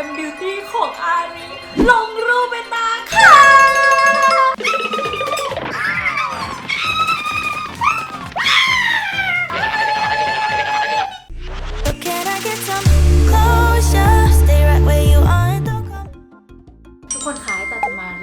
am Beauty ของอาลีลงรูปเป็นตาค่ะ But can I get some closure? Stay right where you are and don't come. ทุกคนคะแต่จะมา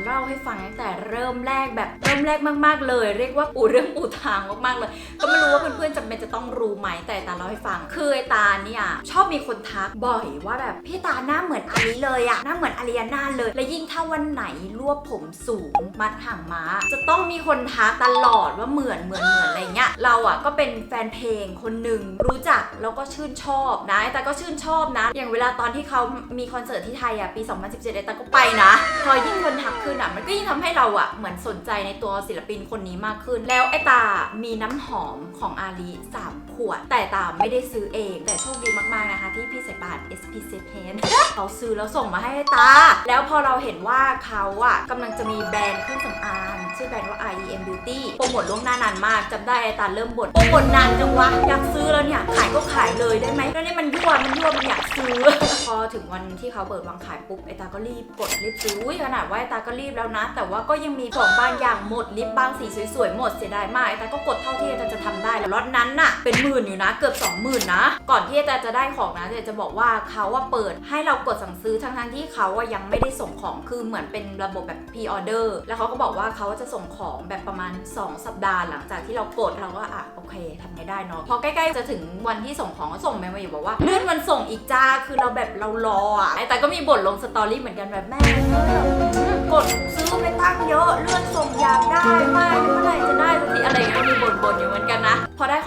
เล่าให้ฟังตั้งแต่เริ่มแรกแบบเริ่มแรกมาก ๆ เลย เรียกว่าปูเรื่องปูทางมากๆเลย ก็ไม่รู้ว่าเพื่อนๆจำเป็นจะต้องรู้ไหมแต่ตาเล่าให้ฟังคือไอตาเนี่ยชอบมีคนทักบ่อยว่าแบบพี่ตาหน้าเหมือนอาลีเลยอะหน้าเหมือนอารียนาเลย และยิ่งถ้าวันไหนรวบผมสูงมัดห่างม้า จะต้องมีคนทักตลอดว่าเหมือนเหมือนเหมือนอะไรเงี้ยเราอะก็เป็นแฟนเพลงคนหนึ่งรู้จักแล้วก็ชื่นชอบนะแต่ก็ชื่นชอบนะ อย่างเวลาตอนที่เขามีคอนเสิร์ตที่ไทยอะปี 2017ไอตาก็ไปนะพอยิ่งคนทักขึ้นอะมันก็ยิ่งทำให้เราอะเหมือนสนใจในตัวศิลปินคนนี้มากขึ้น แล้วไอตามีน้ำหอมของอาลี3ขวด แต่ตาไม่ได้ซื้อเอง แต่โชคดีมากๆนะคะ ที่พี่สายป่าน SP s e p e n เขาซื้อแล้วส่งมาให้ไอ้ตา แล้วพอเราเห็นว่าเขาอะกำลังจะมีแบรนด์เครื่องสำอางชื่อแบรนด์ว่า IEM Beauty โปรโมทล่วงหน้านานมากจำได้ไอ้ตาเริ่มบ่นโปรโมทนานจังวะอยากซื้อแล้วเนี่ยขายก็ขายเลยได้ไหมแล้วนี่มันยั่วมันยั่วมันอยากซื้อ พอถึงวันที่เขาเปิดวางขายปุ๊บไอตาก็รีบกดรีบซื้ออุ๊ยขนาดว่าไอตาก็รีบแล้วนะ แต่ว่าก็ยังมีของบางอย่างหมดลิปบางสีสวยๆหมดเสียดายมากไอตาก็กดเท่าที่ไอตาจะทำได้แล้วล็อตนั้นน่ะเป็นหมื่นอยู่นะ เกือบ 20,000 นะ ก่อนที่ไอตาจะได้ของนะแต่จะบอกว่าเขาว่าเปิดให้เรากดสั่งซื้อทั้งๆที่เขาว่ายังไม่ได้ส่งของคือเหมือนเป็นระบบแบบ p ีออเดอร์แล้วเขาก็บอกว่าเขาจะส่งของแบบประมาณ 2 สัปดาห์หลังจากที่เรากดเราก็อะโอเคทำไงได้เนาะพอใกล้ๆจะถึงวันที่ส่งของก็ส่งมาอยู่บอกว่าเลื่อนวันส่งอีกจ้าคือเราแบบเรารออะไอแต่ก็มีบ่นลงสตอรี่เหมือนกันแบบแม่ กดซื้อไปตั้งเยอะเลื่อนส่งอยากได้มากเมื่อไหร่จะได้สักทีอะไรอย่างเงี้ยก็มีบ่นๆอยู่เหมือนกัน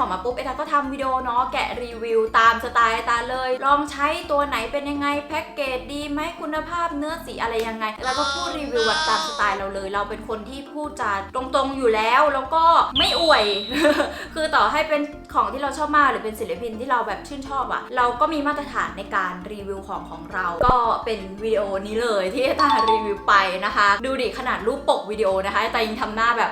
อองมาปุ๊บไอตาก็ทำวิดีโอเนาะแกะรีวิวตามสไตล์ไอ้ตาเลย ลองใช้ตัวไหนเป็นยังไงแพ็กเกจดีไหมคุณภาพเนื้อสีอะไรยังไง แล้วก็พูดรีวิวแบบตามสไตล์เราเลย เราเป็นคนที่พูดจาตรงๆอยู่แล้วแล้วก็ไม่อวย คือต่อให้เป็นของที่เราชอบมากหรือเป็นศิลปินที่เราแบบชื่นชอบอะเราก็มีมาตรฐานในการรีวิวของของเรา ก็เป็นวิดีโอนี้เลยที่ไอ้ตารีวิวไปนะคะ ดูดิขนาดรูปปกวิดีโอนะคะไอ้ตายังทำหน้าแบบ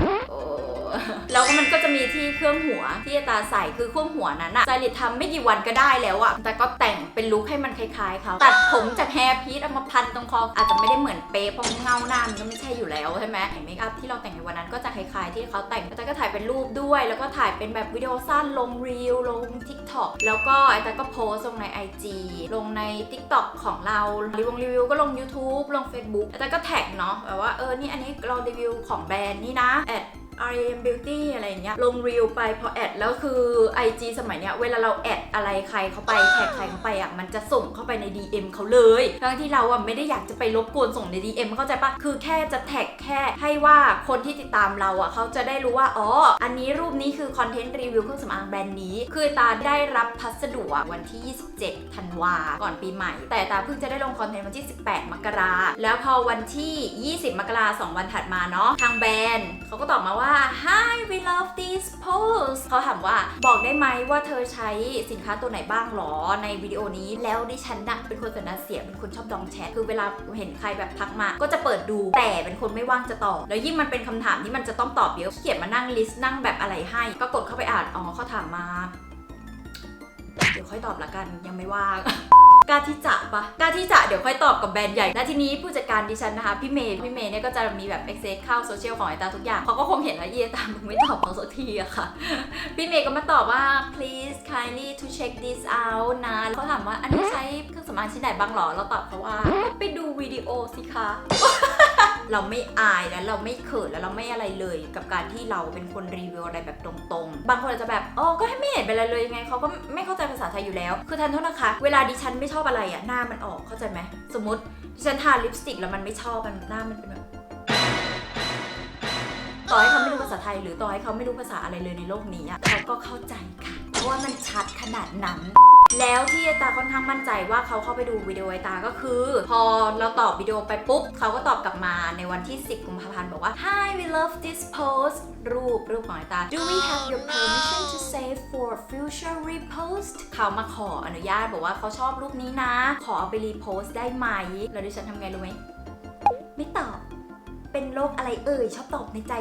แล้วมันก็จะมีที่เครื่องหัวที่ไอตาใส่คือเครื่องหัวนั้นอะจาริตทำไม่กี่วันก็ได้แล้วอะแต่ก็แต่งเป็นลุคให้มันคล้ายๆเขาตัดผมจากแฮร์พีซเอามาพันตรงคออาจจะไม่ได้เหมือนเป๊ะเพราะเงาหน้ามันก็ไม่ใช่อยู่แล้วใช่ไหมไอเมคอัพที่เราแต่งในวันนั้นก็จะคล้ายๆที่เขาแต่งแต่ก็ถ่ายเป็นรูปด้วย แล้วก็ถ่ายเป็นแบบวิดีโอสั้นลงรีลลง TikTok แล้วก็ไอตาก็โพสลงใน IG ลงใน TikTok ของเรารีวิวรีวิวก็ลง YouTube ลง Facebook ไอตาก็แท็กเนาะแบบว่าเออนี่อันนี้เรารีวิวของแบรนด์นี่นะแอด RM Beauty อะไรอย่างเงี้ยลงรีลไปพอแอดแล้วคือ IG สมัยเนี้ยเวลาเราแอดอะไรใครเขาไปแท็กใครเขาไปอะมันจะส่งเข้าไปใน DM เขาเลยทั้งที่เราอะไม่ได้อยากจะไปรบกวนส่งใน DM เข้าใจปะคือแค่จะแท็กแค่ให้ว่าคนที่ติดตามเราอะเขาจะได้รู้ว่าอ๋ออันนี้รูปนี้คือคอนเทนต์รีวิวเครื่องสำอางแบรนด์นี้ คือตาได้รับพัสดุวันที่ 27 ธันวาก่อนปีใหม่ แต่ตาเพิ่งจะได้ลงคอนเทนต์วันที่ 18 มกราแล้วพอวันที่ 20 มกราสองวันถัดมาเนาะทางแบรนด์เขาก็ตอบมาว่า่า Hi we love this pose เขาถามว่าบอกได้ไหมว่าเธอใช้สินค้าตัวไหนบ้างหรอในวิดีโอนี้ แล้วดิฉันน่ะเป็นคนสันาเสียเป็นคนชอบดองแชทคือเวลาเห็นใครแบบทักมา ก็จะเปิดดูแต่เป็นคนไม่ว่างจะตอบ แล้วยิ่งมันเป็นคำถามที่มันจะต้องตอบเยอะเขียนมานั่งลิสต์นั่งแบบอะไรให้ ก็กดเข้าไปอ่านอ๋อเขาถามมา เดี๋ยวค่อยตอบละกันยังไม่ว่าง กาที่จะปะกาที่จะเดี๋ยวค่อยตอบกับแบรนด์ใหญ่ และทีนี้ผู้จัดการดิฉันนะคะพี่เมย์พี่เมย์เนี่ยก็จะมีแบบเอ็กเซสเข้าโซเชียลของไอตาทุกอย่างเขาก็คงเห็นแล้วเยตามมึงไม่ตอบเขาสักทีอะค่ะ พี่เมย์ก็มาตอบว่า please kindly to check this out นะเขาถามว่าอันนี้ใช้เครื่องสำอางชิ้นไหนบ้างหรอเราตอบเขาว่า ไปดูวิดีโอสิคะ เราไม่อายและเราไม่เขินและเราไม่อะไรเลย กับการที่เราเป็นคนรีวิวอะไรแบบตรงๆ บางคนอาจจะแบบอ๋อก็ให้ไม่เห็นเป็นอะไรเลยยังไงเขาก็ไม่เข้าใจภาษาไทยอยู่แล้ว คือทันโทษนะคะ เวลาดิฉันไม่ชอบอะไรอะหน้ามันออกเข้าใจไหมสมมติดิฉันทาลิปสติกแล้วมันไม่ชอบมันหน้ามันเป็นแบบต่อให้เขาไม่รู้ภาษาไทย หรือต่อให้เขาไม่รู้ภาษาอะไรเลยในโลกนี้อะเขาก็เข้าใจค่ะ ว่ามันชัดขนาดนั้น แล้วที่ไอตาค่อนข้างมั่นใจว่าเขาเข้าไปดูวิดีโอไอตาก็คือ พอเราตอบวิดีโอไปปุ๊บ เขาก็ตอบกลับมาในวันที่ 10 กุมภาพันธ์บอกว่า Hi we love this post รูปรูปของไอตา Do we have your permission to save for future repost เขามาขออนุญาตบอกว่าเขาชอบรูปนี้นะ ขอเอาไปรีโพสต์ได้ไหม แล้วดิฉันทำไงรู้ไหม โรคอะไรเอ่ยชอบตอบในใจ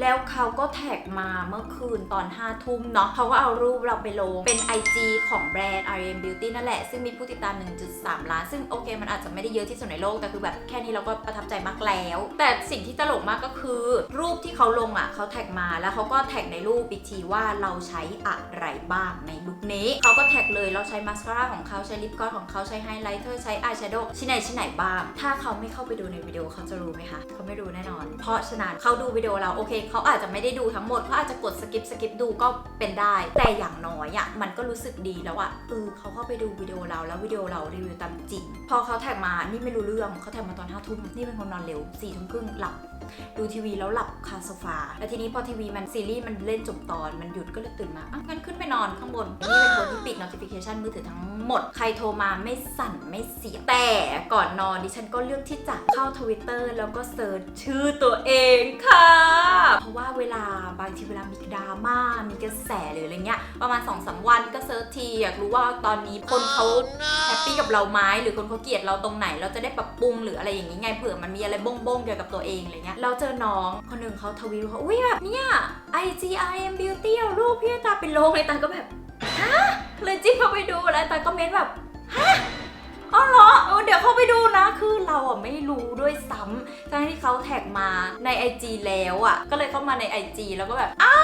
แล้วเขาก็แท็กมาเมื่อคืนตอน5้าทุ่มเนาะเขาก็เอารูปเราไปลง เป็น IG ของแบรนด์ RM Beauty นั่นแหละ ซึ่งมีผู้ติดตาม 1.3 ล้าน ซึ่งโอเค มันอาจจะไม่ได้เยอะที่สุดในโลก แต่คือแบบแค่นี้เราก็ประทับใจมากแล้ว แต่สิ่งที่ตลกมากก็คือ รูปที่เขาลงอะเขาแท็กมาแล้วเขาก็แท็กในรูปอีกทีว่าเราใช้อะไรบ้างในลุคนี้เขาก็แท็กเลยเราใช้มาสคาร่าของเขาใช้ลิปกลอสของเขาใช้ไฮไลท์เตอร์ใช้อายแชโดว์ชิ้นไหนชิ้นไหนบ้างถ้าเขาไม่เข้าไปดูในวิดีโอเขาจะรู้ไหมคะเขาไม่รู้แน่นอน เพราะฉะนั้นเขาดูวิดีโอเราโอเคเขาอาจจะไม่ได้ดูทั้งหมดเขาอาจจะกดสกิปสกิปดูก็เป็นได้ แต่อย่างน้อยอะ่ะมันก็รู้สึกดีแล้วอะ่ะเออเขาเข้าไปดูวิดีโอเราแล้ววิดีโอเรารีวิวตามจริง พอเขาแท็กมานี่ไม่รู้เรื่องเขาแท็กมาตอนห้าทุ่มนี่เป็นคนนอนเร็วสี่ทุ่มครึ่งหลับดูทีวีแล้วหลับคาโซฟา แล้วทีนี้พอทีวีมันซีรีส์มันเล่นจบตอนมันหยุดก็เลยตื่นมาอะงั้นขึ้นไปนอนข้างบน นี่เป็นคนที่ปิด notification มือถือทั้งหมด ใครโทรมาไม่สั่นไม่เสียงแต่ก่อนนอนดิฉันก็เลือกที่จะเข้า Twitter แล้วก็เซิร์ชชื่อตัวเองค่ะ เพราะว่าเวลาบางทีเวลามีดราม่ามีกระแสหรืออะไรเงี้ย ประมาณ2อสวันก็เซิร์ชที อยากรู้ว่าตอนนี้คนเขาแฮปปี้กับเราไหมหรือคนเขาเกลียดเราตรงไหน เราจะได้ปรับปรุงหรืออะไรอย่างงี้ไงเผื่อมันมีอะไรบ้งๆเกี่ยวกับตัวเองอะไรเงี้ยเราเจอน้องคนหนึ่งเขาทวีตว่าอุ้ยแบบเนี่ย IG I am beauty เอารูปพี่ตาไปลงเลยตาก็แบบฮะเลยจิ้มเข้าไปดูแล้วตาก็เม้นแบบฮะ อ๋อเหรอเออเดี๋ยวเข้าไปดูนะคือเราอะไม่รู้ด้วยซ้ำทั้งที่เขาแท็กมาใน IG แล้วอะ ก็เลยเข้ามาใน IG แล้วก็แบบอ้า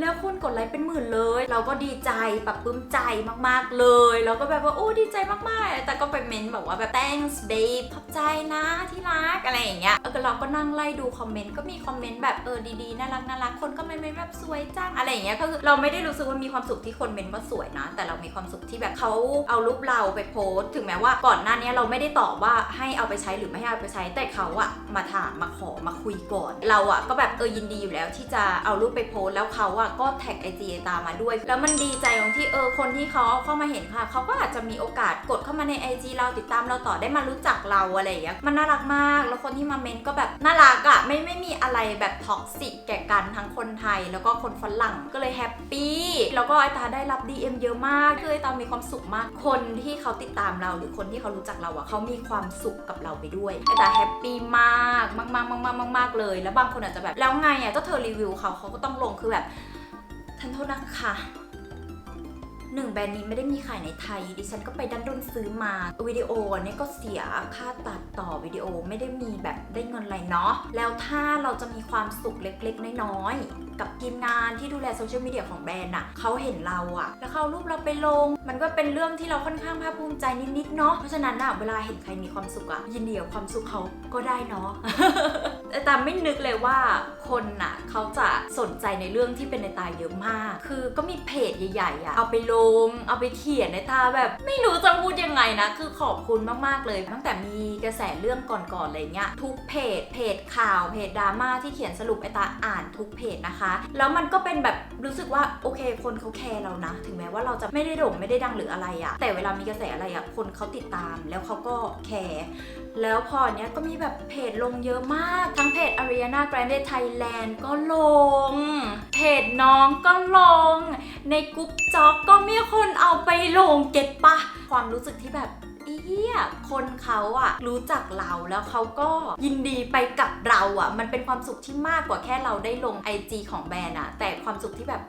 แล้วคนกดไลค์เป็นหมื่นเลย เราก็ดีใจปรับปลื้มใจมากๆเลย แล้วก็แบบว่าโอ้ดีใจมากๆ แต่ก็ไปเม้นแบบว่าแบบ thanks babe ขอบใจนะที่รักอะไรอย่างเงี้ยเออเราก็นั่งไล่ดูคอมเมนต์ก็มีคอมเมนต์แบบเออดีๆน่ารักน่ารักคนก็เมนต์แบบสวยจังอะไรอย่างเงี้ยก็คือเราไม่ได้รู้สึกว่ามีความสุขที่คนเมนต์ว่าสวยนะ แต่เรามีความสุขที่แบบเขาเอารูปเราไปโพสถึงแม้ว่าก่อนหน้านี้เราไม่ได้ตอบว่าให้เอาไปใช้หรือไม่ให้เอาไปใช้แต่เขาอะมาถามมาขอมาคุยก่อน เราอะก็แบบเออยินดีอยู่แล้วที่จะเอารูปไปโพสแล้วเขาอะก็แท็กไอจีตามมาด้วย แล้วมันดีใจตรงที่เออคนที่เขาเข้ามาเห็นค่ะ เขาก็อาจจะมีโอกาสกดเข้ามาใน IG เราติดตามเราต่อได้มารู้จักเราอะไรอย่างเงี้ยมันน่ารักมาก แล้วคนที่มาเมนก็แบบน่ารักอะไม่ไม่มีอะไรแบบท็อกซิกแก่กันทั้งคนไทย แล้วก็คนฝรั่งก็เลยแฮปปี้แล้วก็ไอตาได้รับ DM เยอะมากคือไอตามีความสุขมากคนที่เขาติดตามเราหรือคนที่เขารู้จักเราอะเขามีความสุขกับเราไปด้วยไอตาแฮปปี้มากมากมากมากมากเลย แล้วบางคนอาจจะแบบแล้วไงอะก็เธอรีวิวเขาเขาก็ต้องลงคือแบบ ทันโทษนะคะหนึ่งแบรนด์นี้ไม่ได้มีขายในไทย ดิฉันก็ไปดันด้นซื้อมาวิดีโอเนี่ยก็เสียค่าตัดต่อวิดีโอไม่ได้มีแบบได้เงินอะไรเนาะแล้วถ้าเราจะมีความสุขเล็กๆ น้อยๆ กับทีมงานที่ดูแลโซเชียลมีเดียของแบรนด์อะเขาเห็นเราอะแล้วเขาเอารูปเราไปลง มันก็เป็นเรื่องที่เราค่อนข้างภาคภูมิใจนิดๆเนาะเพราะฉะนั้นอะเวลาเห็นใครมีความสุขอะยินดีกับความสุขเขาก็ได้เนาะ แต่ตามไม่นึกเลยว่าคนน่ะเขาจะสนใจในเรื่องที่เป็นในตาเยอะมาก คือก็มีเพจใหญ่ๆอะเอาไปลง เอาไปเขียนในตาแบบ ไม่รู้จะพูดยัง ไงนะ คือขอบคุณมากๆเลย ตั้งแต่มีกระแสเรื่องก่อนๆอะไรเงี้ยทุกเพจเพจข่าวเพจดราม่าที่เขียนสรุปไอตาอ่านทุกเพจนะคะ แล้วมันก็เป็นแบบรู้สึกว่าโอเค คนเขาแคร์เรานะ ถึงแม้ว่าเราจะไม่ได้โด่งไม่ได้ดังหรืออะไรอะแต่เวลามีกระแสอะไรอะคนเขาติดตาม แล้วเขาก็แคร์แล้วพอเนี้ยก็มีแบบเพจลงเยอะมาก ทั้งเพจ Ariana Grande Thailand ก็ลง เพจน้องก็ลง ในกรุ๊ปจ็อกก็มีคนเอาไปลงเก็ตปะความรู้สึกที่แบบเอียคนเขาอะรู้จักเราแล้วเขาก็ยินดีไปกับเราอะมันเป็นความสุขที่มากกว่าแค่เราได้ลง IG ของแบรนด์อะแต่ความสุขที่แบบ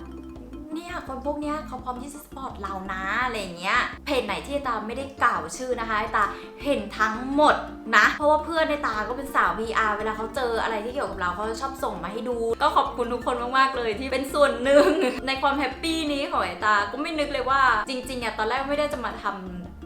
เนี่ยคนพวกเนี้ยเขาพร้อมที่จะสปอร์ตเรานะอะไรเงี้ยเพจไหนที่ตาไม่ได้กล่าวชื่อนะคะตาเห็นทั้งหมดนะ เพราะว่าเพื่อนในตาก็เป็นสาว VR เวลาเขาเจออะไรที่เกี่ยวกับเราเขาชอบส่งมาให้ดู ก็ขอบคุณทุกคนมากๆเลยที่เป็นส่วนหนึ่งในความแฮปปี้นี้ของไอตาก็ไม่นึกเลยว่า จริงๆอะตอนแรกไม่ได้จะมาทำ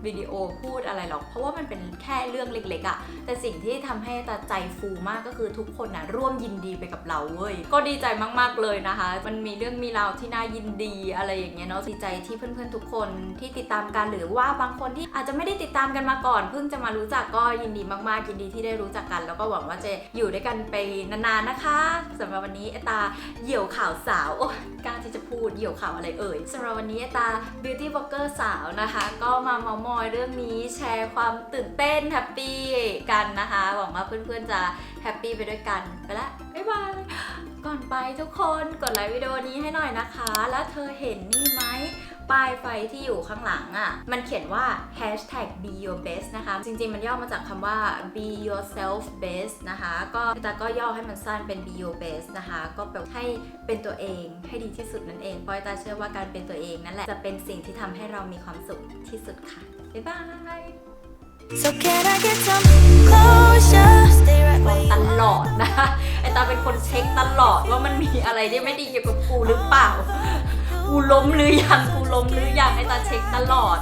วิดีโอพูดอะไรหรอก เพราะว่ามันเป็นแค่เรื่องเล็กๆอะแต่สิ่งที่ทำให้ตาใจฟูมากก็คือทุกคนนะร่วมยินดีไปกับเราเว้ย ก็ดีใจมากๆเลยนะคะ มันมีเรื่องมีราวที่น่ายินดีอะไรอย่างเงี้ยเนาะดีใจที่เพื่อนๆทุกคนที่ติดตามกันหรือว่าบางคนที่อาจจะไม่ได้ติดตามกันมาก่อน เพิ่งจะมารู้จักก็ยินดีมากๆยินดีที่ได้รู้จักกัน แล้วก็หวังว่าจะอยู่ด้วยกันไปนานๆนะคะสำหรับวันนี้ไอตาเหี่ยวข่าวสาวโอ้กล้าที่จะพูดเหี่ยวข่าวอะไรเอ่ยสำหรับวันนี้ไอตา beauty blogger สาวนะคะ ก็มาเมามอยเรื่องนี้แชร์ความตื่นเต้นแฮปปี้กันนะคะ หวังว่าเพื่อนๆจะแฮปปี้ไปด้วยกันไปละ อนไปทุกคนกดไลค์วิดีโอนี้ให้หน่อยนะคะ แล้วเธอเห็นนี่ไหมป้ายไฟที่อยู่ข้างหลังอะ่ะ มันเขียนว่า hashtag be your best นะคะ จริงๆ มันย่อมาจากคำว่า be yourself best นะคะ ก็แต่ก็ย่อให้มันสั้นเป็น be your best นะคะ ก็แปลว่าให้เป็นตัวเองให้ดีที่สุดนั่นเองเพราะตาเชื่อว่าการเป็นตัวเองนั่นแหละ จะเป็นสิ่งที่ทำให้เรามีความสุขที่สุดค่ะ บ๊ายบาย So can I get some closure? Stay right บอก where ต you ล are. อดนะ ไอตาเป็นคนเช็คตลอดว่ามันมีอะไรที่ไม่ดีเกี่ยวกับกูหรือเปล่า กูล้มหรือยัง กูล้มหรือยังไอตาเช็คตลอด